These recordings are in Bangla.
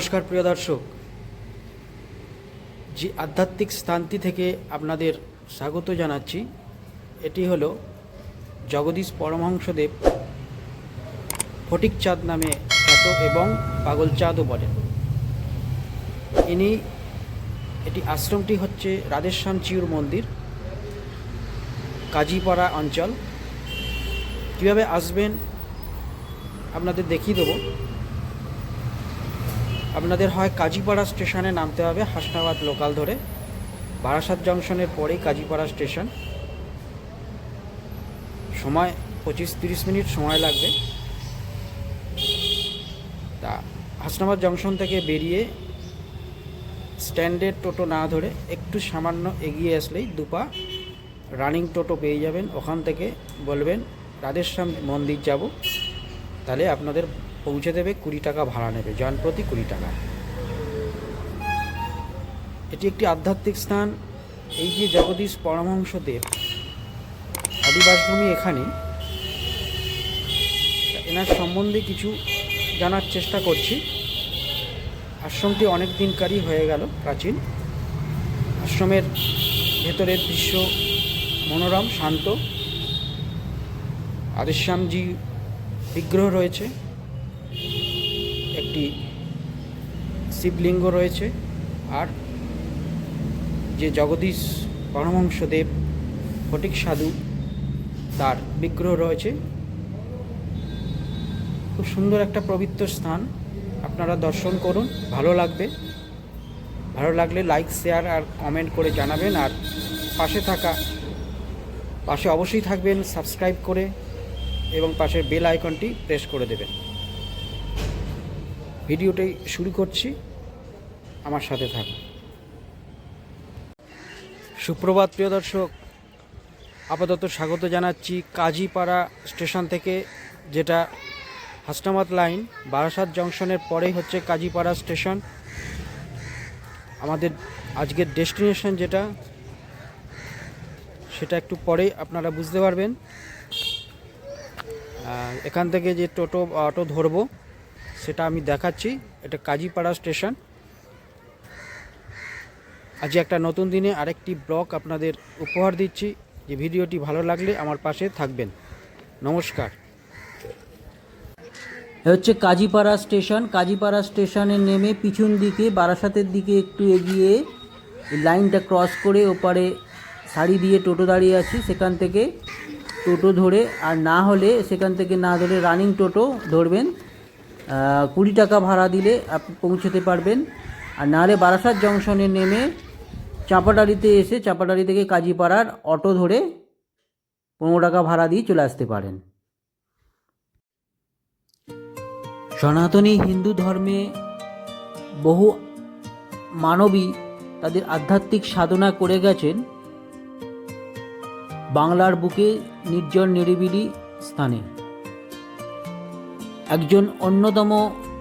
নমস্কার, প্রিয় দর্শক। যে আধ্যাত্মিক স্থানটি থেকে আপনাদের স্বাগত জানাচ্ছি, এটি হলো জগদীশ পরমহংসদেব ফটিকচাঁদ নামে খ্যাত এবং পাগলচাঁদও বলেন। ইনি, এটি আশ্রমটি হচ্ছে রাধেশ্যাম চিউর মন্দির, কাজীপাড়া অঞ্চল। কীভাবে আসবেন, আপনাদের দেখিয়ে দেবো। আপনাদের হয় কাজীপাড়া স্টেশনে নামতে হবে হাসনাবাদ লোকাল ধরে। বারাসাত জংশনের পরেই কাজীপাড়া স্টেশন। সময় পঁচিশ তিরিশ মিনিট সময় লাগবে। তা হাসনাবাদ জংশন থেকে বেরিয়ে স্ট্যান্ডের টোটো না ধরে একটু সামান্য এগিয়ে আসলেই দুপা রানিং টোটো পেয়ে যাবেন। ওখান থেকে বলবেন, রাধেশ্যাম মন্দির যাব। তাহলে আপনাদের পৌঁছে দেবে কুড়ি টাকা ভাড়া নেবে জন প্রতি কুড়ি টাকা। এটি একটি আধ্যাত্মিক স্থান। এই যে জগদীশ পরমহংসদেব, আদিবাসভূমি এখানে এনার সম্বন্ধে কিছু জানার চেষ্টা করছি। আশ্রমটি অনেক দিনকারই হয়ে গেল, প্রাচীন। আশ্রমের ভেতরের দৃশ্য মনোরম, শান্ত। আদিশ্যামজি বিগ্রহ রয়েছে। একটি শিবলিঙ্গ রয়েছে আর যে জগদীশ পরমহংসদেব ফটিক সাধু তার বিগ্রহ রয়েছে। খুব সুন্দর একটা পবিত্র স্থান। আপনারা দর্শন করুন, ভালো লাগবে। ভালো লাগলে লাইক শেয়ার আর কমেন্ট করে জানাবেন আর পাশে থাকা, পাশে অবশ্যই থাকবেন সাবস্ক্রাইব করে এবং পাশের বেল আইকনটি প্রেস করে দেবেন। ভিডিওটি শুরু করছি। আমার সাথে থাকুন। সুপ্রভাত প্রিয় দর্শক, আপাতত স্বাগত জানাচ্ছি কাজীপাড়া স্টেশন থেকে, যেটা হাসনাবাদ লাইন, বারাসাত জংশনের পরেই হচ্ছে কাজীপাড়া স্টেশন। আমাদের আজকের ডেস্টিনেশন যেটা, সেটা একটু পরেই আপনারা বুঝতে পারবেন। এখান থেকে যে টোটো, অটো ধরবো সেটা আমি দেখাচ্ছি। এটা কাজীপাড়া স্টেশন। আজ একটা নতুন দিনে আরেকটি ব্লগ আপনাদের উপহার দিচ্ছি। যে ভিডিওটি ভালো লাগলে আমার পাশে থাকবেন। নমস্কার। হচ্ছে কাজীপাড়া স্টেশন। কাজীপাড়া স্টেশনে নেমে পিছন দিকে, বারাসাতের দিকে একটু এগিয়ে লাইনটা ক্রস করে ওপারে শাড়ি দিয়ে টোটো দাঁড়িয়ে আছি। সেখান থেকে টোটো ধরে, আর না হলে সেখান থেকে না ধরে রানিং টোটো ধরবেন। কুড়ি টাকা ভাড়া দিলে আপনি পৌঁছতে পারবেন। আর নাহলে বারাসাত জংশনে নেমে চাপাডাড়িতে এসে চাপাডাড়ি থেকে কাজীপাড়ার অটো ধরে পনেরো টাকা ভাড়া দিয়ে চলে আসতে পারেন। সনাতনী হিন্দু ধর্মে বহু মানবী তাদের আধ্যাত্মিক সাধনা করে গেছেন বাংলার বুকে নির্জন নিরিবিলি স্থানে। একজন অন্যতম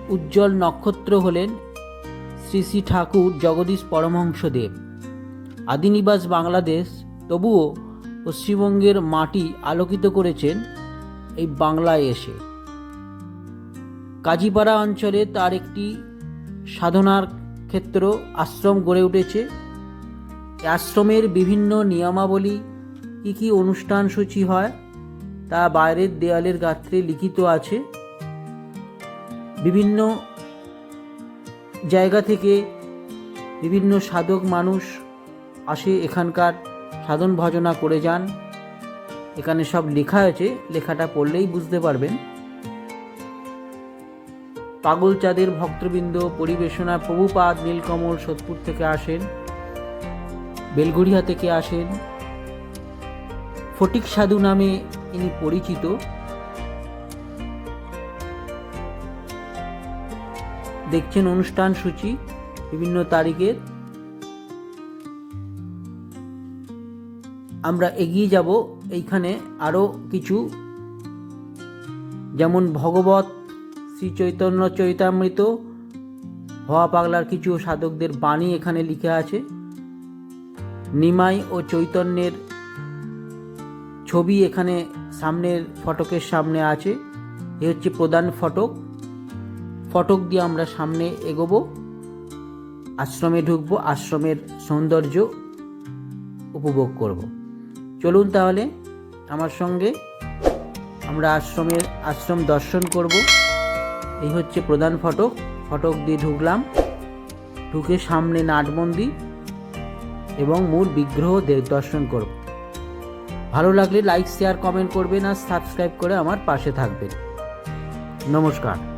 উজ্জ্বল নক্ষত্র হলেন শ্রী শ্রী ঠাকুর জগদীশ পরমহংসদেব। আদিনিবাস বাংলাদেশ, তবুও পশ্চিমবঙ্গের মাটি আলোকিত করেছেন এই বাংলায় এসে। কাজীপাড়া অঞ্চলে তার একটি সাধনার ক্ষেত্র আশ্রম গড়ে উঠেছে। আশ্রমের বিভিন্ন নিয়মাবলী কী কী অনুষ্ঠান সূচি হয় তা বাইরের দেয়ালের গাত্রে লিখিত আছে। বিভিন্ন জায়গা থেকে বিভিন্ন সাধক মানুষ আসে এখানকার, সাধন ভজনা করে যান। এখানে সব লেখা আছে, লেখাটা পড়লেই বুঝতে পারবেন। পাগল চাঁদের ভক্তবৃন্দ, পরিবেশনা প্রভুপাদ নীলকমল সোদপুর থেকে আসেন বেলগড়িয়া থেকে আসেন। ফটিক সাধু নামে ইনি পরিচিত। দেখছেন অনুষ্ঠান সূচি, বিভিন্ন তারিখের। আমরা এগিয়ে যাব এইখানে আরও কিছু। যেমন ভগবত শ্রী চৈতন্য চৈতামৃত ভয়া পাগলার কিছু সাধকদের বাণী এখানে লিখে আছে। নিমাই ও চৈতন্যের ছবি এখানে সামনের ফটকের সামনে আছে। এ হচ্ছে প্রধান ফটক। ফটক দিয়ে আমরা সামনে এগোবো। আশ্রমে ঢুকবো, আশ্রমের সৌন্দর্য উপভোগ করব। চলুন তাহলে আমার সঙ্গে আমরা আশ্রমের, আশ্রম দর্শন করব। এই হচ্ছে প্রধান ফটক। ফটক দিয়ে ঢুকলাম। ঢুকে সামনে নাটমন্দির এবং মূল বিগ্রহ দর্শন করব। ভালো লাগলে লাইক শেয়ার কমেন্ট করবেন আর সাবস্ক্রাইব করে আমার পাশে থাকবেন। নমস্কার।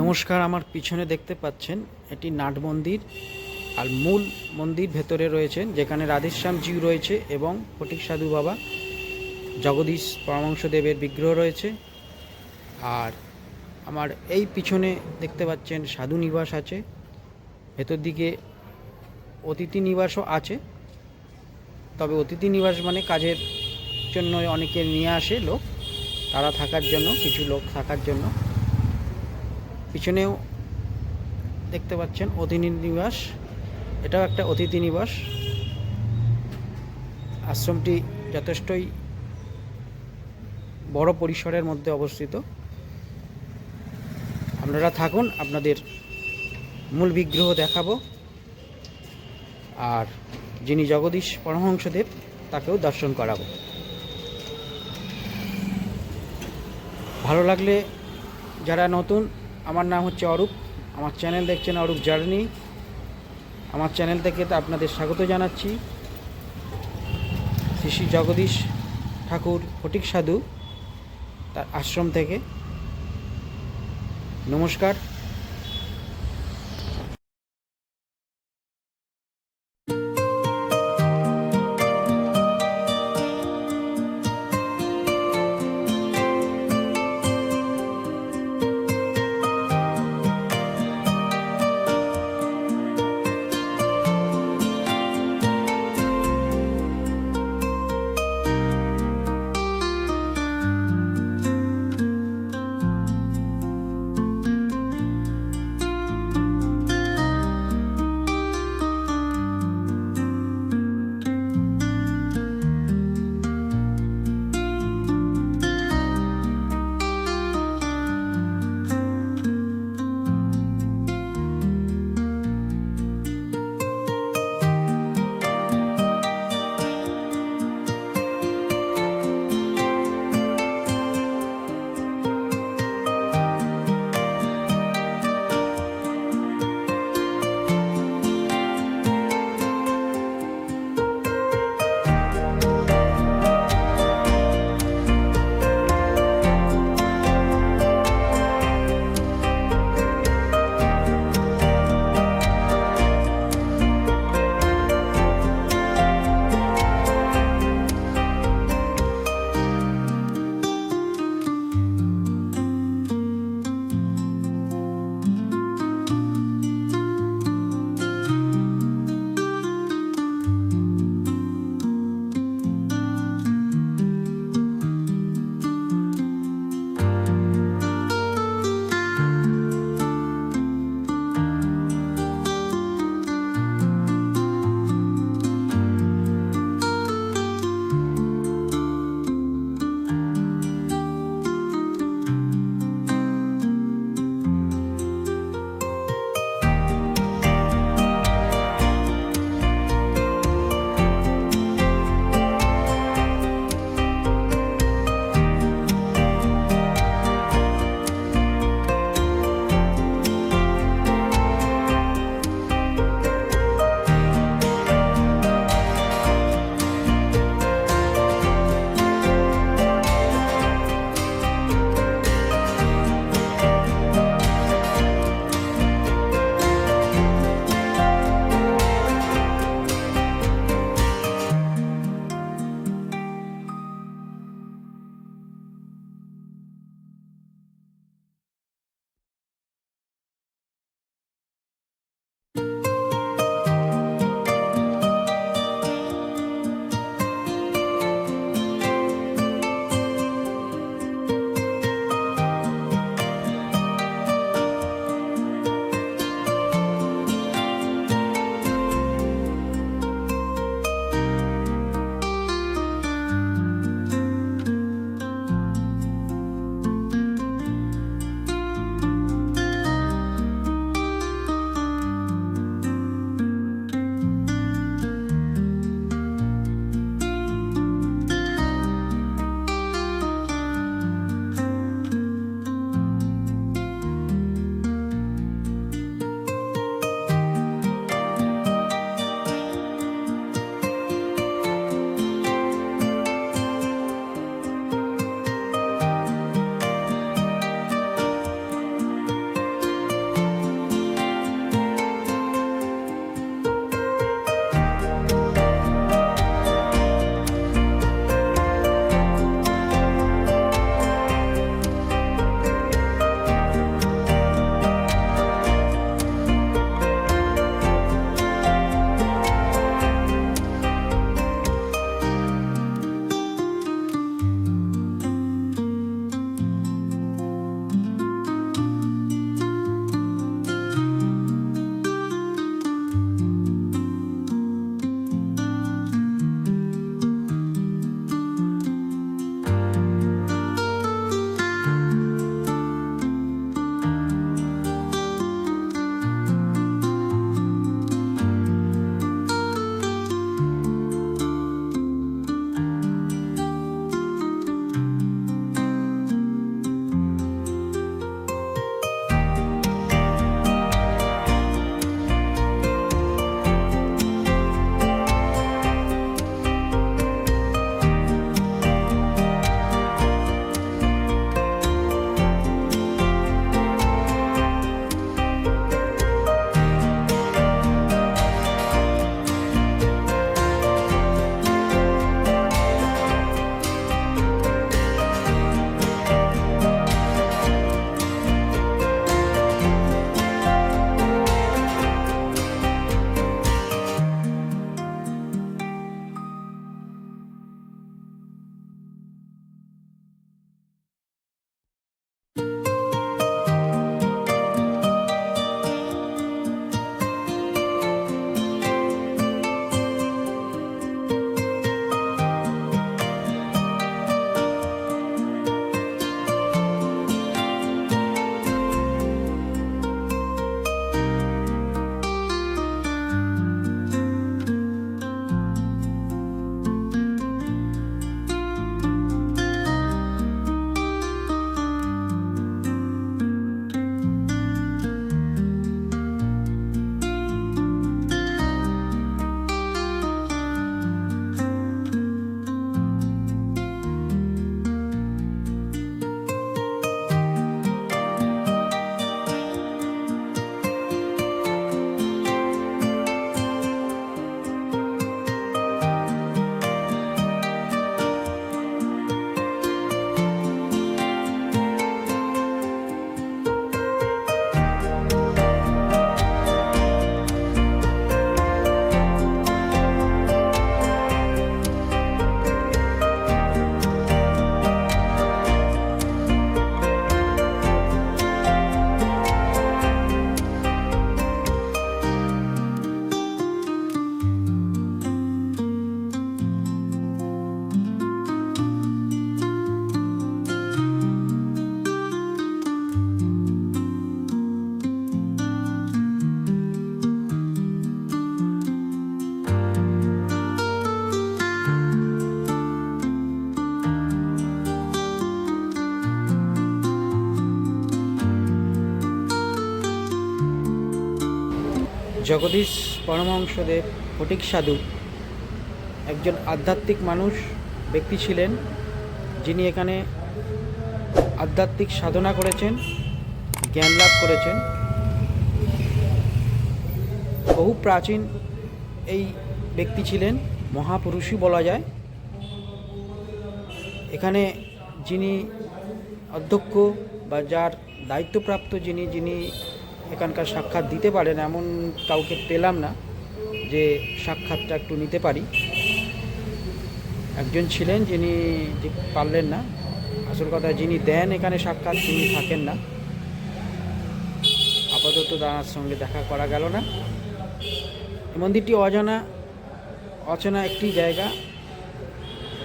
নমস্কার, আমার পিছনে দেখতে পাচ্ছেন এটি নাট মন্দির আর মূল মন্দির ভেতরে রয়েছেন, যেখানে রাধেশ্যামজিউ রয়েছে এবং ফটিক সাধু বাবা জগদীশ পরমাংশদেবের বিগ্রহ রয়েছে। আর আমার এই পিছনে দেখতে পাচ্ছেন সাধু নিবাস আছে, ভেতর দিকে অতিথি নিবাসও আছে। তবে অতিথি নিবাস মানে কাজের জন্য অনেকে নিয়ে আসে লোক, তারা থাকার জন্য, কিছু লোক থাকার জন্য। পিছনেও দেখতে পাচ্ছেন অতিথি নিবাস। এটাও একটা অতিথি নিবাস। আশ্রমটি যথেষ্টই বড় পরিসরের মধ্যে অবস্থিত। আপনারা থাকুন, আপনাদের মূল বিগ্রহ দেখাবো। আর যিনি জগদীশ পরমহংসদেব, তাকেও দর্শন করাবো। ভালো লাগলে যারা নতুন আমার নাম হচ্ছে অরূপ। আমার চ্যানেল দেখছেন অরূপ জার্নি। আমার চ্যানেল থেকে আপনাদের স্বাগত জানাচ্ছি। শ্রী জগদীশ ঠাকুর ফটিক সাধু তার আশ্রম থেকে। নমস্কার। জগদীশ পরমহংসদেব ফটিক সাধু একজন আধ্যাত্মিক মানুষ, ব্যক্তি ছিলেন যিনি এখানে আধ্যাত্মিক সাধনা করেছেন, জ্ঞান লাভ করেছেন। বহু প্রাচীন এই ব্যক্তি ছিলেন, মহাপুরুষই বলা যায়। এখানে যিনি অধ্যক্ষ বা যার দায়িত্বপ্রাপ্ত যিনি যিনি এখানকার সাক্ষাৎ দিতে পারেন এমন কাউকে পেলাম না যে সাক্ষাৎটা একটু নিতে পারি। একজন ছিলেন যিনি পারলেন না, আসল কথা যিনি দেন এখানে সাক্ষাৎ তিনি থাকেন না। আপাতত তার সঙ্গে দেখা করা গেল না। মন্দিরটি অজানা, অচেনা একটি জায়গা।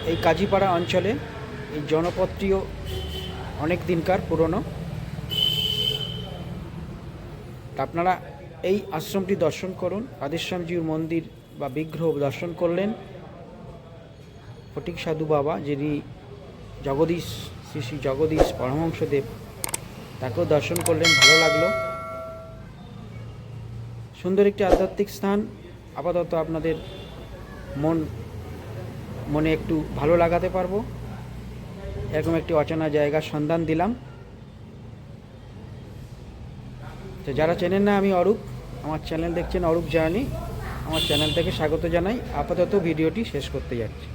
এই কাজীপাড়া অঞ্চলে এই জনপদটিও অনেক দিনকার পুরনো। তা আপনারা এই আশ্রমটি দর্শন করুন। রাধেশ্যামজির মন্দির বা বিগ্রহ দর্শন করলেন। ফটিক সাধু বাবা, যিনি জগদীশ, শ্রী শ্রী জগদীশ পরমহংসদেব, তাকেও দর্শন করলেন, ভালো লাগল। সুন্দর একটি আধ্যাত্মিক স্থান। আপাতত আপনাদের মন, মনে একটু ভালো লাগাতে পারব। এরকম একটি অচেনা জায়গার সন্ধান দিলাম। তো যারা চেনেন না আমি অরূপ, আমার চ্যানেল দেখছেন অরূপ জার্নি, আমার চ্যানেল থেকে স্বাগত জানাই। আপাতত ভিডিওটি শেষ করতে যাচ্ছি।